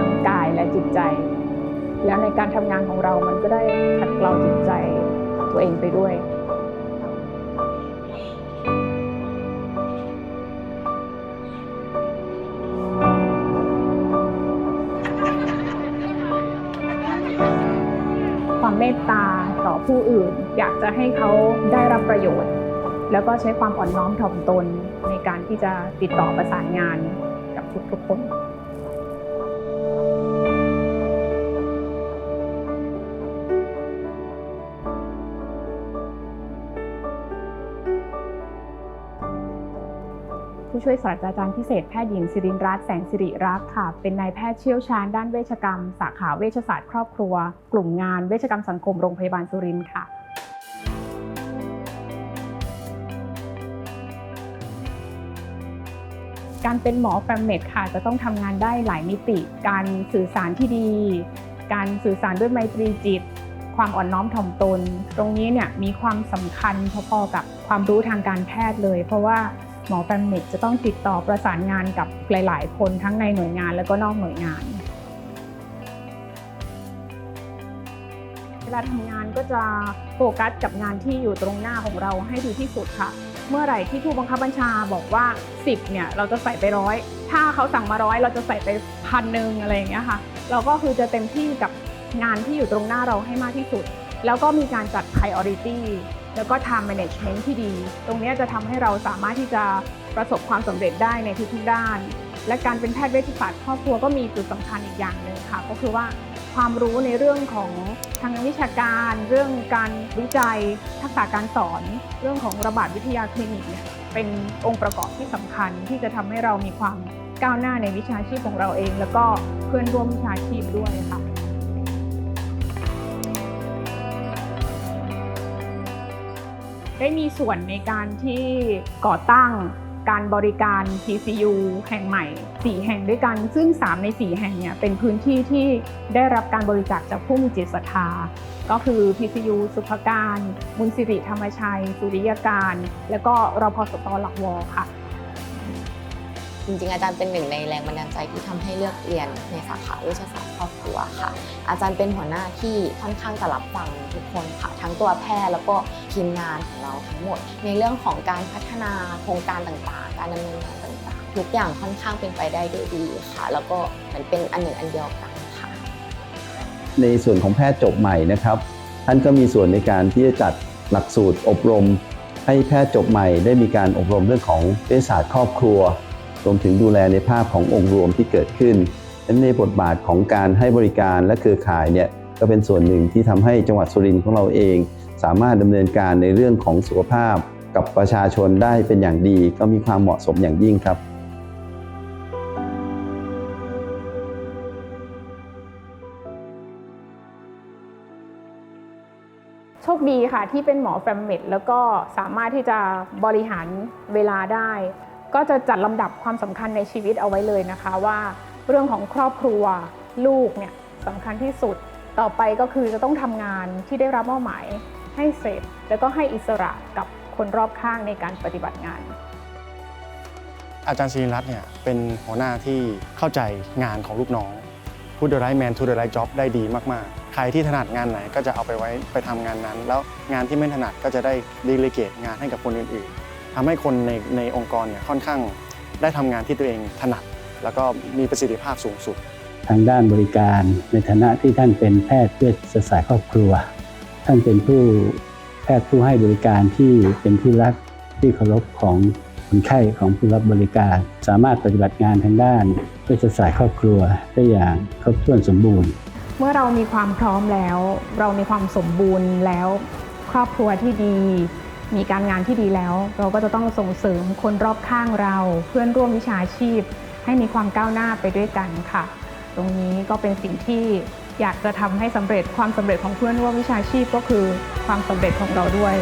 ร่างกายและจิตใจ แล้วในการทำงานของเรามันก็ได้ขัดเกลาจิตใจตัวเองไปด้วยความเมตตาต่อผู้อื่น อยากจะให้เขาได้รับประโยชน์ แล้วก็ใช้ความอ่อนน้อมถ่อมตนในการที่จะติดต่อประสานงานกับทุกๆคน ผู้ช่วยศาสตราจารย์พิเศษแพทย์หญิงสิรินรัตน์แสงสิริรักษ์ค่ะ เป็นนายแพทย์เชี่ยวชาญด้านเวชกรรม สาขาเวชศาสตร์ครอบครัว กลุ่มงานเวชกรรมสังคมโรงพยาบาลสุรินทร์ค่ะการเป็นหมอแฟมเมดค่ะจะต้องทำงานได้หลายมิติ การสื่อสารที่ดี การสื่อสารด้วยไมตรีจิต ความอ่อนน้อมถ่อมตน ตรงนี้เนี่ยมีความสำคัญพอๆกับความรู้ทางการแพทย์เลย เพราะว่า หมอแฟมเมดจะต้องติดต่อประสานงานกับหลาย ๆ คนทั้งในหน่วยงานและก็นอกหน่วยงาน เวลาทำงานก็จะโฟกัสกับงานที่อยู่ตรงหน้าของเราให้ดีที่สุดค่ะ เมื่อไหร่ที่ผู้บังคับบัญชาบอกว่า 10เนี่ยเราจะใส่ไปร้อยถ้าเขาสั่งมาร้อยเราจะใส่ไปพันหนึ่งอะไรอย่างเงี้ยค่ะ เราก็คือจะเต็มที่กับงานที่อยู่ตรงหน้าเราให้มากที่สุด แล้วก็มีการจัด priority แล้วก็ time management ที่ดี ตรงนี้จะทำให้เราสามารถที่จะประสบความสำเร็จได้ในทุกๆด้าน และการเป็นแพทย์เวชศาสตร์ครอบครัวก็มีจุดสำคัญอีกอย่างหนึ่งค่ะ ก็คือว่าความรู้ในเรื่องของทางวิชาการ เรื่องการวิจัย ทักษะการสอน เรื่องของระบาดวิทยาคลินิกเนี่ยเป็นองค์ประกอบที่สำคัญที่จะทำให้เรามีความก้าวหน้าในวิชาชีพของเราเอง แล้วก็เพื่อนร่วมวิชาชีพด้วยค่ะ ได้มีส่วนในการที่ก่อตั้งการบริการ PCU แห่งใหม่ 4 แห่งด้วยกัน ซึ่ง 3 ใน 4 แห่งเนี่ยเป็นพื้นที่ที่ได้รับการบริจาคจากผู้มีจิตศรัทธา ก็คือ PCU สุภการ มุนสิริธรรมชัย สุริยการ แล้วก็รพสตหลักวอค่ะ จริงๆ อาจารย์เป็นหนึ่งในแรงบันดาลใจที่ทำให้เลือกเรียนในสาขาเวชาศาสตร์ครอบครัวค่ะ อาจารย์เป็นหัวหน้าที่ค่อนข้างจะรับฟังทุกคนค่ะ ทั้งตัวแพทย์แล้วก็ทีมงานของเราทั้งหมด ในเรื่องของการพัฒนาโครงการต่างๆ การดำเนินงานต่างๆ ทุกอย่างค่อนข้างเป็นไปได้ด้วยดีค่ะ แล้วก็เหมือนเป็นอันหนึ่งอันเดียวกันค่ะ ในส่วนของแพทย์จบใหม่นะครับ ท่านก็มีส่วนในการที่จะจัดหลักสูตรอบรม ให้แพทย์จบใหม่ได้มีการอบรมเรื่องของเวชศาสตร์ครอบครัว รวมถึงดูแลในภาพขององค์รวมที่เกิดขึ้นและในบทบาทของการให้บริการและเครือข่ายเนี่ยก็เป็นส่วนหนึ่งที่ทำให้จังหวัดสุรินทร์ของเราเอง สามารถดำเนินการในเรื่องของสุขภาพกับประชาชนได้เป็นอย่างดี ก็มีความเหมาะสมอย่างยิ่งครับโชคดีค่ะที่เป็นหมอแฟมเมดแล้วก็สามารถที่จะบริหารเวลาได้ ก็จะจัดลำดับความสำคัญในชีวิตเอาไว้เลยนะคะว่า เรื่องของครอบครัวลูกเนี่ยสำคัญที่สุด ต่อไปก็คือจะต้องทำงานที่ได้รับมอบหมายให้เสร็จ แล้วก็ให้อิสระกับคนรอบข้างในการปฏิบัติงาน อาจารย์ศิริรัตน์เนี่ยเป็นหัวหน้าที่เข้าใจงานของลูกน้องพูด the right man to the right job ได้ดีมากๆ ใครที่ถนัดงานไหนก็จะเอาไปไว้ไปทำงานนั้น แล้วงานที่ไม่ถนัดก็จะได้ดีเลเกตงานให้กับคนอื่นๆ ทำให้คนในในองค์กรเนี่ยค่อนข้างได้ทำงานที่ตัวเองถนัด แล้วก็มีประสิทธิภาพสูงสุด ทางด้านบริการในฐานะที่ท่านเป็นแพทย์เวชศาสตร์ครอบครัว ท่านเป็นผู้แพทย์ผู้ให้บริการที่เป็นที่รักที่เคารพของคนไข้ของผู้รับบริการ สามารถปฏิบัติงานทางด้านเวชศาสตร์ครอบครัวได้อย่างครบถ้วนสมบูรณ์ เมื่อเรามีความพร้อมแล้ว เรามีความสมบูรณ์แล้ว ครอบครัวที่ดี มีการงานที่ดีแล้ว เราก็จะต้องส่งเสริมคนรอบข้างเรา เพื่อนร่วมวิชาชีพ ให้มีความก้าวหน้าไปด้วยกันค่ะ ตรงนี้ก็เป็นสิ่งที่อยากจะทำให้สำเร็จความสำเร็จของเพื่อนร่วมวิชาชีพก็คือความสำเร็จของเราด้วย